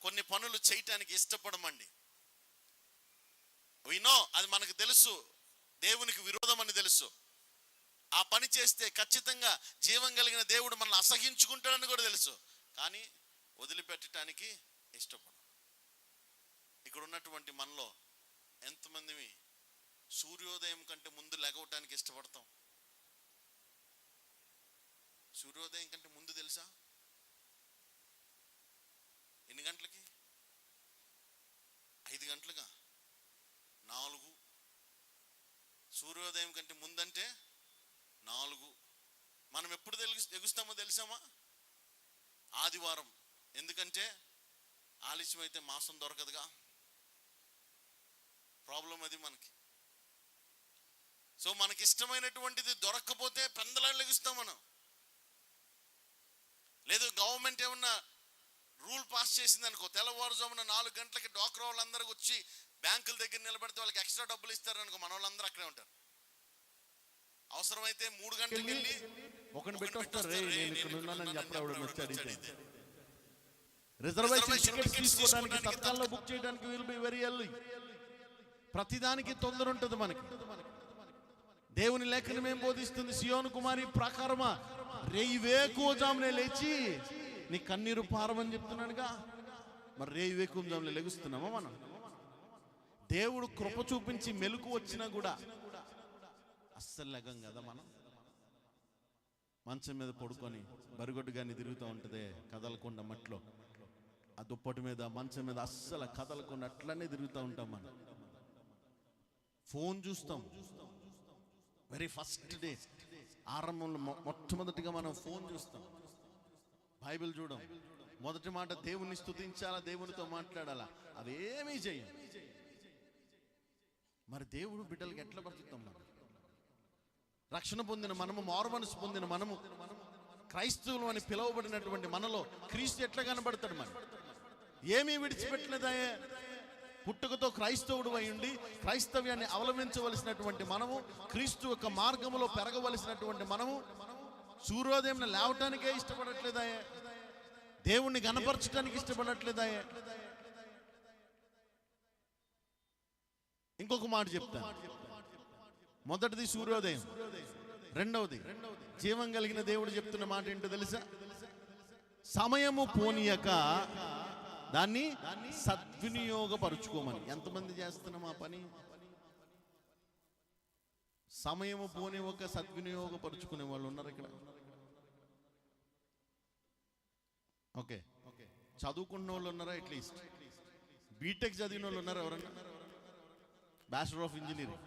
కొన్ని పనులు చేయటానికి ఇష్టపడమండి. వినో అది మనకు తెలుసు. దేవునికి విరోధం అని తెలుసు. ఆ పని చేస్తే ఖచ్చితంగా జీవం కలిగిన దేవుడు మనల్ని అసహించుకుంటాడని కూడా తెలుసు. కానీ వదిలిపెట్టడానికి ఇష్టపడం ఇక్కడ ఉన్నటువంటి మనలో ఎంతమంది సూర్యోదయం కంటే ముందు లెగవటానికి ఇష్టపడతాం? సూర్యోదయం కంటే ముందు తెలుసా? ఎన్ని గంటలకి? ఐదు గంటలుగా. నాలుగు. సూర్యోదయం కంటే ముందంటే నాలుగు. మనం ఎప్పుడు తెలుగు ఎగుస్తామో తెలుసామా? ఆదివారం. ఎందుకంటే ఆలస్యం అయితే మాసం దొరకదుగా. ప్రాబ్లం అది మనకి. సో మనకి ఇష్టమైనటువంటిది దొరక్కపోతే పెందలాడు లెగుస్తాం మనం. లేదు గవర్నమెంట్ ఏమన్నా రూల్ పాస్ చేసింది అనుకో తెల్లవారుజామున నాలుగు గంటలకి డాక్టర్ వాళ్ళందరూ వచ్చి బ్యాంకుల దగ్గర నిలబడితే వాళ్ళకి ఎక్స్ట్రా డబ్బులు ఇస్తారు అనుకో మన వాళ్ళందరూ అక్కడే ఉంటారు. అవసరమైతే మూడు గంటలకు వెళ్ళి ఒకరిని ఒకరిని పెట్టి వస్తారు రే పెట్టొస్తారు, "రేయ్, నేను ఇక్కడ నేను ఉన్నానని ఇక్కడ చెప్పడం ఎవడు ఉన్నానని వచ్చి చెప్పడం అడిగితే. అడిగితే. రిజర్వేషన్ టికెట్స్ తీసుకోవడానికి తత్కాల్లో బుక్ చేయడానికి విల్ బి వెరీ ఎర్లీ ప్రతిదానికి తొందర ఉంటుంది మనకి. దేవుని లేఖనం ఏం బోధిస్తుంది? సియోను కుమారి ప్రకారమా? రేయి వేకువజామునే లేచి నీ కన్నీరు పారమని చెప్తున్నానుగా మరి రే వివేకుందంలో లెగుస్తున్నామా మనం? దేవుడు కృప చూపించి మెలకు వచ్చినా కూడా అస్సలు లెగం కదా మనం? మంచం మీద పడుకొని బరిగొడ్డుగాని తిరుగుతూ ఉంటుంది కదలకుండా మట్లో. ఆ దుప్పటి మీద మంచం మీద అస్సలు కదలకుండా అట్లనే తిరుగుతూ ఉంటాం మనం. ఫోన్ చూస్తాం. వెరీ ఫస్ట్ డే ఆరంభంలో మొ- మొట్టమొదటిగా మనం ఫోన్ చూస్తాం. బైబిల్ చూడం. మొదటి మాట దేవుణ్ణి స్థుతించాలా దేవునితో మాట్లాడాలా? అదేమీ చేయం మరి దేవుడు బిడ్డలకి ఎట్లా బ్రతుకుతాం మనం రక్షణ పొందిన మనము మారు మనసు పొందిన మనము క్రైస్తవులు అని పిలువబడినటువంటి మనలో క్రీస్తు ఎట్లా కనబడతాడు మన ఏమీ విడిచిపెట్టలేదాయే పుట్టుకతో క్రైస్తవుడు అయ్యుండి క్రైస్తవ్యాన్ని అవలంబించవలసినటువంటి మనము క్రీస్తు యొక్క మార్గములో పెరగవలసినటువంటి మనము సూర్యోదయం లేవటానికే ఇష్టపడట్లేదాయే దేవుణ్ణి గనపరచడానికి ఇష్టపడట్లేదాయే ఇంకొక మాట చెప్తా మొదటిది సూర్యోదయం. రెండవది జీవం కలిగిన దేవుడు చెప్తున్న మాట ఏంటో తెలుసా? సమయము పోనీయక దాన్ని సద్వినియోగపరుచుకోమని. ఎంతమంది చేస్తున్నాం ఆ పని? సమయము పోని ఒక సద్వినియోగపరుచుకునే వాళ్ళు ఉన్నారు ఇక్కడ. ఓకే. చదువుకున్న వాళ్ళు ఉన్నారా అట్లీస్ట్ బీటెక్ చదివిన వాళ్ళు ఉన్నారా ఎవరన్నా? బ్యాచులర్ ఆఫ్ ఇంజనీరింగ్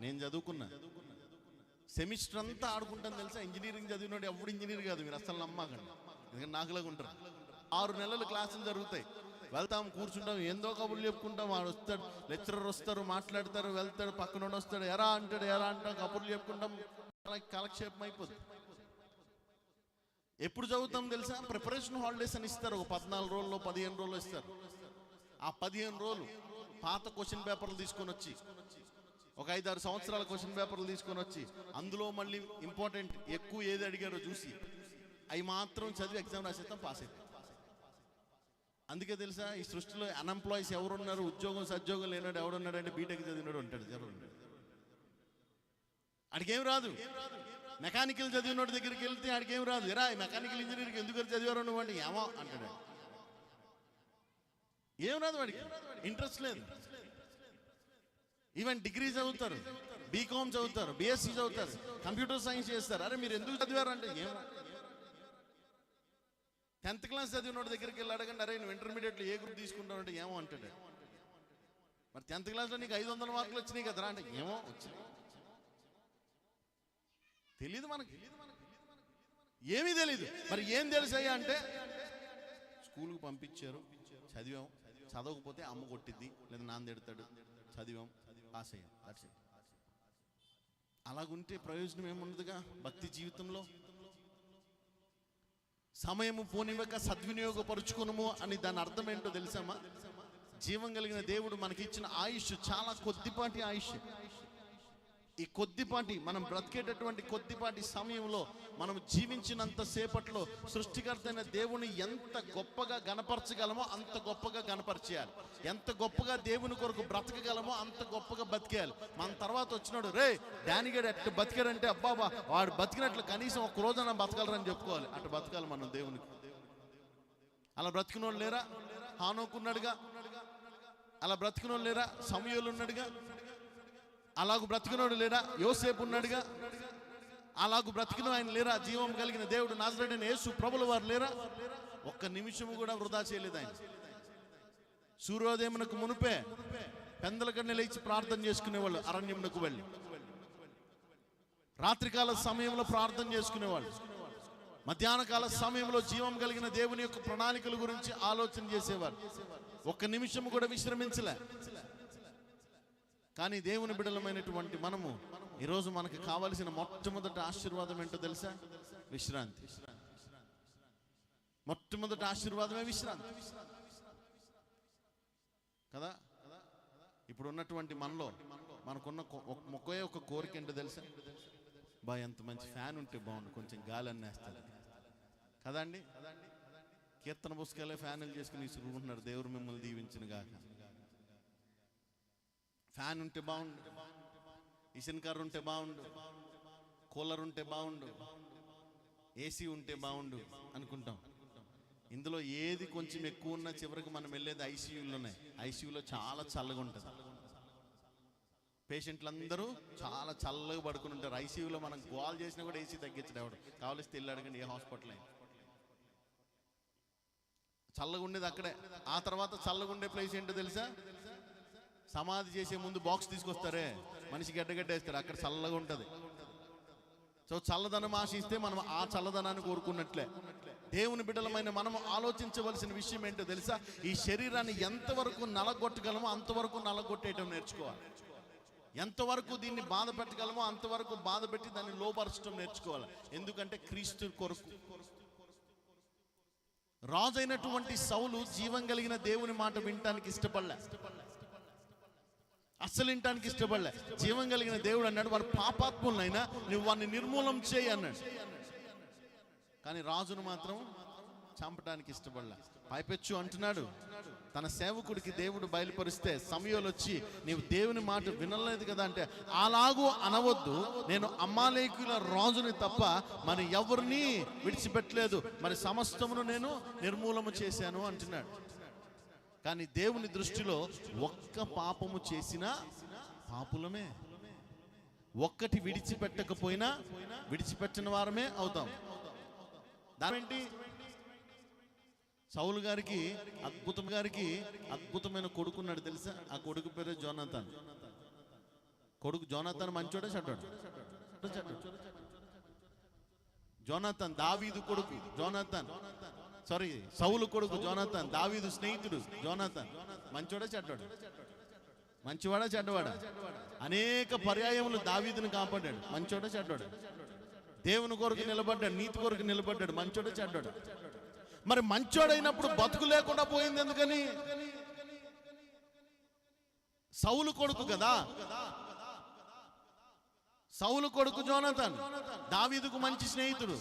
నేను చదువుకున్నా. సెమిస్టర్ అంతా ఆడుకుంటాను తెలుసా? ఇంజనీరింగ్ చదివినోడు ఎవడు ఇంజనీర్ కాదు మీరు అసలు నమ్మకండి. ఎందుకంటే నాకులాగా ఉంటారు. ఆరు నెలలు క్లాసులు జరుగుతాయి. వెళ్తాం కూర్చుంటాం ఏందో కబుర్లు చెప్పుకుంటాం. వాడు వస్తాడు లెక్చరర్ వస్తారు మాట్లాడతారు వెళ్తాడు పక్కన వస్తాడు. ఎరా అంటాడు ఎరా అంటాం కబుర్లు చెప్పుకుంటాం. అలా కాలక్షేపం అయిపోతుంది ఎప్పుడు చదువుతాం తెలుసా? ప్రిపరేషన్ హాలిడేస్ అని ఇస్తారు. ఒక పద్నాలుగు రోజుల్లో పదిహేను రోజులు ఇస్తారు. ఆ పదిహేను రోజులు పాత క్వశ్చన్ పేపర్లు తీసుకొని వచ్చి ఒక ఐదారు సంవత్సరాల క్వశ్చన్ పేపర్లు తీసుకొని వచ్చి అందులో మళ్ళీ ఇంపార్టెంట్ ఎక్కువ ఏది అడిగారో చూసి అవి మాత్రం చదివి ఎగ్జామ్ రాసేస్తాం పాస్ అయిపోతాం అందుకే తెలుసా ఈ సృష్టిలో అన్ఎంప్లాయీస్ ఎవరున్నారు ఉద్యోగం సద్యోగం లేనాడు ఎవడున్నాడంటే బీటెక్ చదివినాడు ఉంటాడు ఎవరు ఆడికేం రాదు. మెకానికల్ చదివినోడి దగ్గరికి వెళ్తే ఆడికేం రాదు. ఎరా మెకానికల్ ఇంజనీరింగ్ ఎందుకు చదివారు నువ్వు? అంటే ఏమో అంటాడు. ఏం రాదు వాడికి. ఇంట్రెస్ట్ లేదు. ఈవెన్ డిగ్రీ చదువుతారు. బీకామ్ చదువుతారు బీఎస్సీ చదువుతారు. కంప్యూటర్ సైన్స్ చేస్తారు. అరే మీరు ఎందుకు చదివారు? అంటే ఏం టెన్త్ క్లాస్ చదివినోడి దగ్గరికి వెళ్ళి అడగండి అరే నువ్వు ఇంటర్మీడియట్లో ఏ గ్రూప్ తీసుకుంటావు అంటే ఏమో అంటాడు. మరి టెన్త్ క్లాస్లో నీకు ఐదు వందల మార్కులు వచ్చినాయి కదరా? అంటే ఏమో వచ్చినాయి. తెలీదు మనకి. ఏమీ తెలీదు. మరి ఏం తెలుసయ్యా అంటే స్కూల్కి పంపించారు చదివాం. చదవకపోతే అమ్మ కొట్టిద్ది లేదా నాందెడతాడు చదివాం పాస్ అయ్యాం. దట్స్ ఇట్ అలాగుంటే ప్రయోజనం ఏముండదుగా? భక్తి జీవితంలో? సమయము పోనివ్వక సద్వినియోగపరుచుకునము అని దాని అర్థం ఏంటో తెలుసామా? జీవం కలిగిన దేవుడు మనకి ఇచ్చిన ఆయుష్ చాలా కొద్దిపాటి ఆయుష్. ఈ కొద్దిపాటి మనం బ్రతికేటటువంటి కొద్దిపాటి సమయంలో మనం జీవించినంత సేపట్లో సృష్టికర్తైన దేవుని ఎంత గొప్పగా గనపరచగలమో అంత గొప్పగా గనపరిచేయాలి ఎంత గొప్పగా దేవుని కొరకు బ్రతకగలమో అంత గొప్పగా బతికేయాలి. మన తర్వాత వచ్చినాడు రే డానిగాడు అట్టు బతికాడంటే అబ్బాబా వాడు బతికినట్లు కనీసం ఒక రోజున బతకగలరని చెప్పుకోవాలి. అటు బతకాలి మనం దేవునికి. అలా బ్రతికినోళ్ళు లేరా? హానోకున్నాడుగా? అలా బ్రతికినోళ్ళు లేరా? సమయంలో ఉన్నాడుగా అలాగూ బ్రతికినోడు లేరా యోసేపు ఉన్నాడుగా. అలాగూ బ్రతికిన ఆయన లేరా? జీవం కలిగిన దేవుడు నాజరేడైన యేసు ప్రభుల వారు లేరా? ఒక్క నిమిషము కూడా వృధా చేయలేదు ఆయన. సూర్యోదయమునకు మునుపే పెందల కన్నా లేచి ప్రార్థన చేసుకునేవాళ్ళు అరణ్యమునకు వెళ్ళి. రాత్రికాల సమయంలో ప్రార్థన చేసుకునేవాళ్ళు. మధ్యాహ్న కాల సమయంలో జీవం కలిగిన దేవుని యొక్క ప్రణాళికల గురించి ఆలోచన చేసేవారు. ఒక్క నిమిషం కూడా విశ్రమించలే. కానీ దేవుని బిడలమైనటువంటి మనము ఈరోజు మనకు కావలసిన మొట్టమొదటి ఆశీర్వాదం ఏంటో తెలుసా? విశ్రాంతి. మొట్టమొదటి ఆశీర్వాదమే విశ్రాంతి. కదా? ఇప్పుడు ఉన్నటువంటి మనలో మనకున్న కొ- ఒక- ఒక కోరిక ఏంటో తెలుసా? బా ఎంత మంచి ఫ్యాన్ ఉంటే బాగుండు కొంచెం గాలి అన్నేస్తుంది కదండి కీర్తన పుస్తకాలే ఫ్యాన్లు చేసుకుని ఇసుకుంటున్నారు దేవుడు మిమ్మల్ని దీవించిన గాక ఫ్యాన్ ఉంటే బాగుండు ఇషన్ కార్ ఉంటే బాగుండు కూలర్ ఉంటే బాగుండు ఏసీ ఉంటే బాగుండు అనుకుంటాం. ఇందులో ఏది కొంచెం ఎక్కువ ఉన్నా చివరికి మనం వెళ్ళేది ఐసీయూలోనే. ఐసీయూలో చాలా చల్లగా ఉంటుంది. పేషెంట్లు అందరూ చాలా చల్లగా పడుకుని ఉంటారు. ఐసీయూలో మనం గోల్ చేసినా కూడా ఏసీ తగ్గించడం ఎవడు. కావలిస్తే వెళ్ళి అడగండి ఏ హాస్పిటల్ అయినా చల్లగా ఉండేది అక్కడే. ఆ తర్వాత చల్లగా ఉండే ప్లేస్ ఏంటో తెలుసా? సమాధి చేసే ముందు బాక్స్ తీసుకొస్తారే? మనిషి గడ్డగడ్డేస్తారు అక్కడ చల్లగా ఉంటుంది. సో చల్లదనం ఆశిస్తే మనం ఆ చల్లదనాన్ని కోరుకున్నట్లే. దేవుని బిడ్డలమైన మనం ఆలోచించవలసిన విషయం ఏంటో తెలుసా? ఈ శరీరాన్ని ఎంతవరకు నలగొట్టగలమో అంతవరకు నలగొట్టేయటం నేర్చుకోవాలి. ఎంతవరకు దీన్ని బాధ పెట్టగలమో అంతవరకు బాధ పెట్టి దాన్ని లోపరచడం నేర్చుకోవాలి. ఎందుకంటే క్రీస్తు కొరకు. రాజైనటువంటి సౌలు జీవం కలిగిన దేవుని మాట వినటానికి ఇష్టపడలే. అస్సలు వినటానికి ఇష్టపడలే. జీవం కలిగిన దేవుడు అన్నాడు వారు పాపాత్ములైనా నువ్వు వారిని నిర్మూలం చేయి అన్నాడు. కానీ రాజును మాత్రం చంపడానికి ఇష్టపడలే. పైపెచ్చు అంటున్నాడు తన సేవకుడికి దేవుడు బయలుపరిస్తే సమయంలో వచ్చి నీవు దేవుని మాట వినలేదు కదా అంటే అలాగూ అనవద్దు. నేను అమ్మాలేకుల రాజుని తప్ప మరి ఎవరిని విడిచిపెట్టలేదు. మరి సమస్తమును నేను నిర్మూలము చేశాను అంటున్నాడు. కానీ దేవుని దృష్టిలో ఒక్క పాపము చేసినా పాపులమే. ఒక్కటి విడిచిపెట్టకపోయినా విడిచిపెట్టిన వారమే అవుతాం. దాని సౌలు గారికి అద్భుతం గారికి అద్భుతమైన కొడుకున్నాడు తెలుసా? ఆ కొడుకు పేరు జోనాథన్. కొడుకు జోనాథన్ మంచోడే చెడ్డాడు? జోనాథన్ దావీదు కొడుకు జోనాథన్. సారీ సౌలు కొడుకు జోనాథన్ దావీదు స్నేహితుడు జోనాథన్ మంచివాడా చెడ్డవాడు మంచివాడా చెడ్డవాడా? అనేక పర్యాయములు దావీదును కాపాడాడు. మంచోడా చెడ్డవాడు దేవుని కొరకు నిలబడ్డాడు నీతి కొరకు నిలబడ్డాడు. మంచోడా చెడ్డాడు? మరి మంచోడైనప్పుడు బతుకు లేకుండా పోయింది ఎందుకని? సౌలు కొడుకు కదా? సౌలు కొడుకు జోనతన్ దావీదుకు మంచి స్నేహితుడు.